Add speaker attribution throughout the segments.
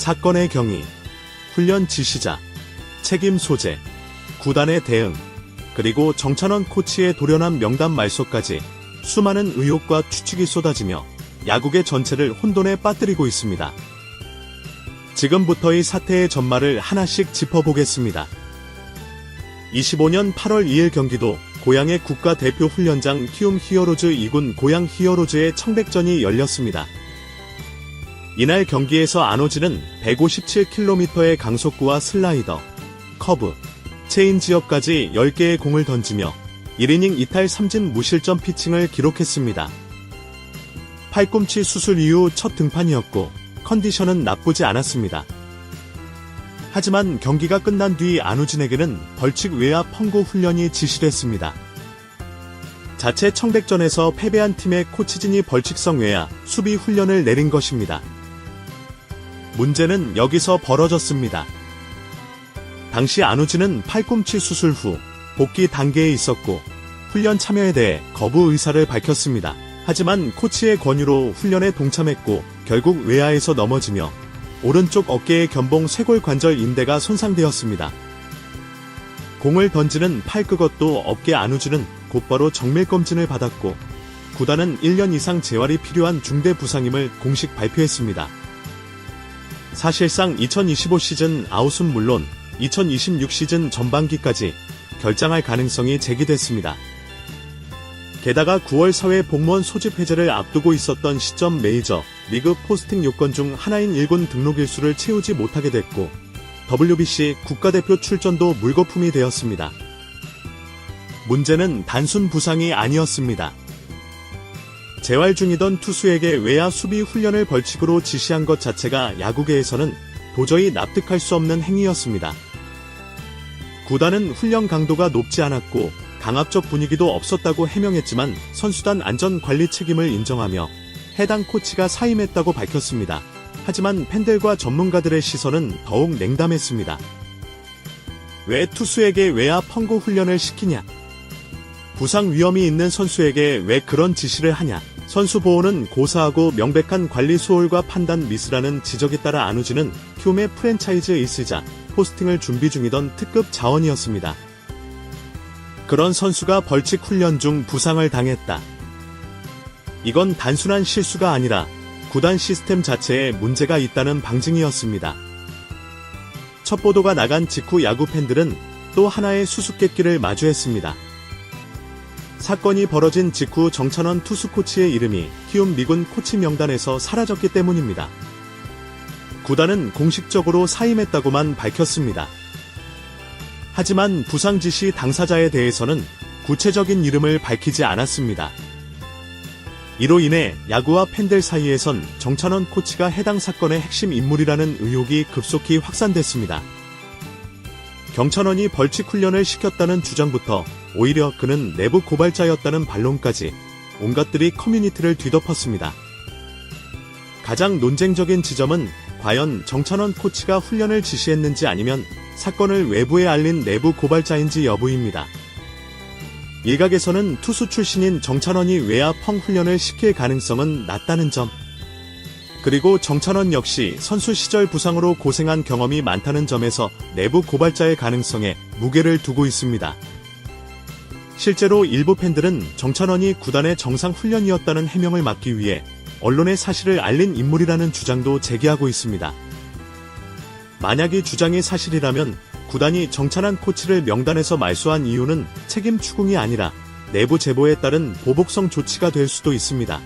Speaker 1: 사건의 경위, 훈련 지시자, 책임 소재, 구단의 대응, 그리고 정찬원 코치의 돌연한 명단 말소까지 수많은 의혹과 추측이 쏟아지며 야구계 전체를 혼돈에 빠뜨리고 있습니다. 지금부터 이 사태의 전말을 하나씩 짚어보겠습니다. 25년 8월 2일 경기도 고양의 국가대표 훈련장 키움 히어로즈 2군 고양 히어로즈의 청백전이 열렸습니다. 이날 경기에서 안호진은 157km의 강속구와 슬라이더, 커브, 체인지업까지 10개의 공을 던지며 1이닝 이탈 3진 무실점 피칭을 기록했습니다. 팔꿈치 수술 이후 첫 등판이었고 컨디션은 나쁘지 않았습니다. 하지만 경기가 끝난 뒤 안우진에게는 벌칙 외야 펑고 훈련이 지시됐습니다. 자체 청백전에서 패배한 팀의 코치진이 벌칙성 외야 수비 훈련을 내린 것입니다. 문제는 여기서 벌어졌습니다. 당시 안우진은 팔꿈치 수술 후 복귀 단계에 있었고 훈련 참여에 대해 거부 의사를 밝혔습니다. 하지만 코치의 권유로 훈련에 동참했고 결국 외야에서 넘어지며 오른쪽 어깨의 견봉 쇄골 관절 인대가 손상되었습니다. 공을 던지는 팔 그것도 어깨 안우주는 곧바로 정밀검진을 받았고 구단은 1년 이상 재활이 필요한 중대 부상임을 공식 발표했습니다. 사실상 2025 시즌 아웃은 물론 2026 시즌 전반기까지 결장할 가능성이 제기됐습니다. 게다가 9월 사회 복무원 소집 해제를 앞두고 있었던 시점 메이저 리그 포스팅 요건 중 하나인 1군 등록 일수를 채우지 못하게 됐고 WBC 국가대표 출전도 물거품이 되었습니다. 문제는 단순 부상이 아니었습니다. 재활 중이던 투수에게 외야 수비 훈련을 벌칙으로 지시한 것 자체가 야구계에서는 도저히 납득할 수 없는 행위였습니다. 구단은 훈련 강도가 높지 않았고 강압적 분위기도 없었다고 해명했지만 선수단 안전 관리 책임을 인정하며 해당 코치가 사임했다고 밝혔습니다. 하지만 팬들과 전문가들의 시선은 더욱 냉담했습니다. 왜 투수에게 외야 펑고 훈련을 시키냐? 부상 위험이 있는 선수에게 왜 그런 지시를 하냐? 선수 보호는 고사하고 명백한 관리 소홀과 판단 미스라는 지적에 따라 안우지는 큐의 프랜차이즈 이스자 포스팅을 준비 중이던 특급 자원이었습니다. 그런 선수가 벌칙 훈련 중 부상을 당했다. 이건 단순한 실수가 아니라 구단 시스템 자체에 문제가 있다는 방증이었습니다. 첫 보도가 나간 직후 야구 팬들은 또 하나의 수수께끼를 마주했습니다. 사건이 벌어진 직후 정찬원 투수 코치의 이름이 키움 미군 코치 명단에서 사라졌기 때문입니다. 구단은 공식적으로 사임했다고만 밝혔습니다. 하지만 부상 지시 당사자에 대해서는 구체적인 이름을 밝히지 않았습니다. 이로 인해 야구와 팬들 사이에선 정찬원 코치가 해당 사건의 핵심 인물이라는 의혹이 급속히 확산됐습니다. 경찬원이 벌칙 훈련을 시켰다는 주장부터 오히려 그는 내부 고발자였다는 반론까지 온갖들이 커뮤니티를 뒤덮었습니다. 가장 논쟁적인 지점은 과연 정찬원 코치가 훈련을 지시했는지 아니면 사건을 외부에 알린 내부 고발자인지 여부입니다. 일각에서는 투수 출신인 정찬원이 외야 펑 훈련을 시킬 가능성은 낮다는 점. 그리고 정찬원 역시 선수 시절 부상으로 고생한 경험이 많다는 점에서 내부 고발자의 가능성에 무게를 두고 있습니다. 실제로 일부 팬들은 정찬원이 구단의 정상 훈련이었다는 해명을 막기 위해 언론에 사실을 알린 인물이라는 주장도 제기하고 있습니다. 만약 이 주장이 사실이라면 구단이 정찬한 코치를 명단에서 말소한 이유는 책임 추궁이 아니라 내부 제보에 따른 보복성 조치가 될 수도 있습니다.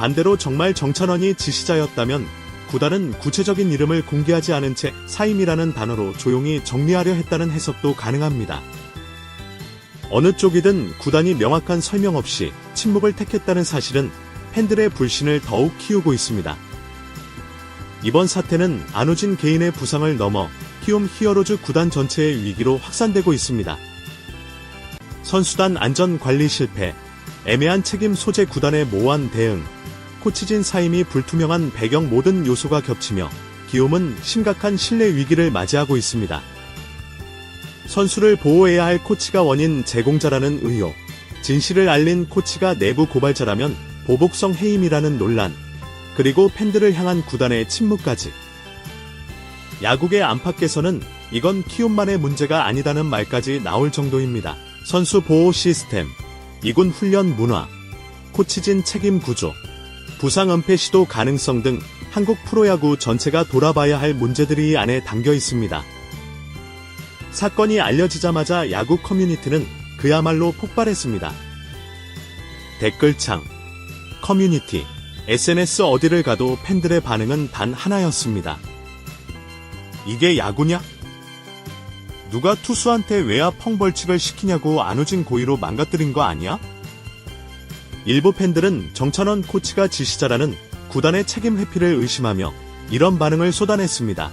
Speaker 1: 반대로 정말 정찬원이 지시자였다면 구단은 구체적인 이름을 공개하지 않은 채 사임이라는 단어로 조용히 정리하려 했다는 해석도 가능합니다. 어느 쪽이든 구단이 명확한 설명 없이 침묵을 택했다는 사실은 팬들의 불신을 더욱 키우고 있습니다. 이번 사태는 안우진 개인의 부상을 넘어 키움 히어로즈 구단 전체의 위기로 확산되고 있습니다. 선수단 안전 관리 실패, 애매한 책임 소재 구단의 모호한 대응, 코치진 사임이 불투명한 배경 모든 요소가 겹치며 기움은 심각한 신뢰 위기를 맞이하고 있습니다. 선수를 보호해야 할 코치가 원인 제공자라는 의혹, 진실을 알린 코치가 내부 고발자라면 보복성 해임이라는 논란, 그리고 팬들을 향한 구단의 침묵까지. 야구계 안팎에서는 이건 키움만의 문제가 아니다는 말까지 나올 정도입니다. 선수 보호 시스템, 이군 훈련 문화, 코치진 책임 구조, 부상 은폐 시도 가능성 등 한국 프로야구 전체가 돌아봐야 할 문제들이 이 안에 담겨 있습니다. 사건이 알려지자마자 야구 커뮤니티는 그야말로 폭발했습니다. 댓글창, 커뮤니티, SNS 어디를 가도 팬들의 반응은 단 하나였습니다. 이게 야구냐? 누가 투수한테 외야 펑벌칙을 시키냐고 안우진 고의로 망가뜨린 거 아니야? 일부 팬들은 정찬원 코치가 지시자라는 구단의 책임 회피를 의심하며 이런 반응을 쏟아냈습니다.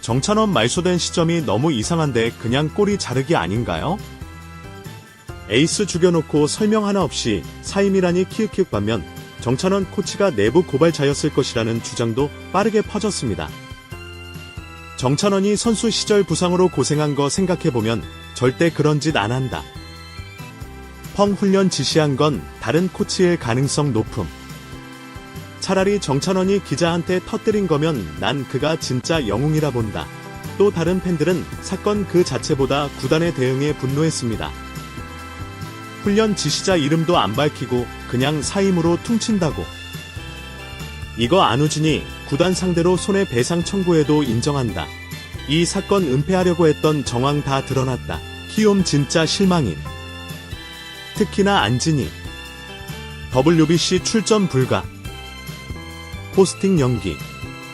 Speaker 1: 정찬원 말소된 시점이 너무 이상한데 그냥 꼬리 자르기 아닌가요? 에이스 죽여놓고 설명 하나 없이 사임이라니 키읔키읔 반면 정찬원 코치가 내부 고발자였을 것이라는 주장도 빠르게 퍼졌습니다. 정찬원이 선수 시절 부상으로 고생한 거 생각해보면 절대 그런 짓 안 한다. 펑 훈련 지시한 건 다른 코치일 가능성 높음. 차라리 정찬원이 기자한테 터뜨린 거면 난 그가 진짜 영웅이라 본다. 또 다른 팬들은 사건 그 자체보다 구단의 대응에 분노했습니다. 훈련 지시자 이름도 안 밝히고 그냥 사임으로 퉁친다고. 이거 안우진이 구단 상대로 손해배상 청구에도 인정한다. 이 사건 은폐하려고 했던 정황 다 드러났다. 키움 진짜 실망인. 특히나 안진이. WBC 출전 불가. 포스팅 연기.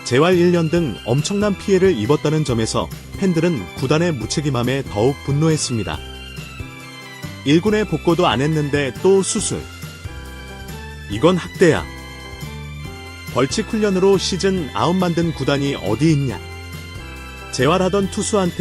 Speaker 1: 재활 1년 등 엄청난 피해를 입었다는 점에서 팬들은 구단의 무책임함에 더욱 분노했습니다. 1군에 복고도 안 했는데 또 수술. 이건 학대야. 벌칙 훈련으로 시즌 아웃 만든 구단이 어디 있냐. 재활하던 투수한테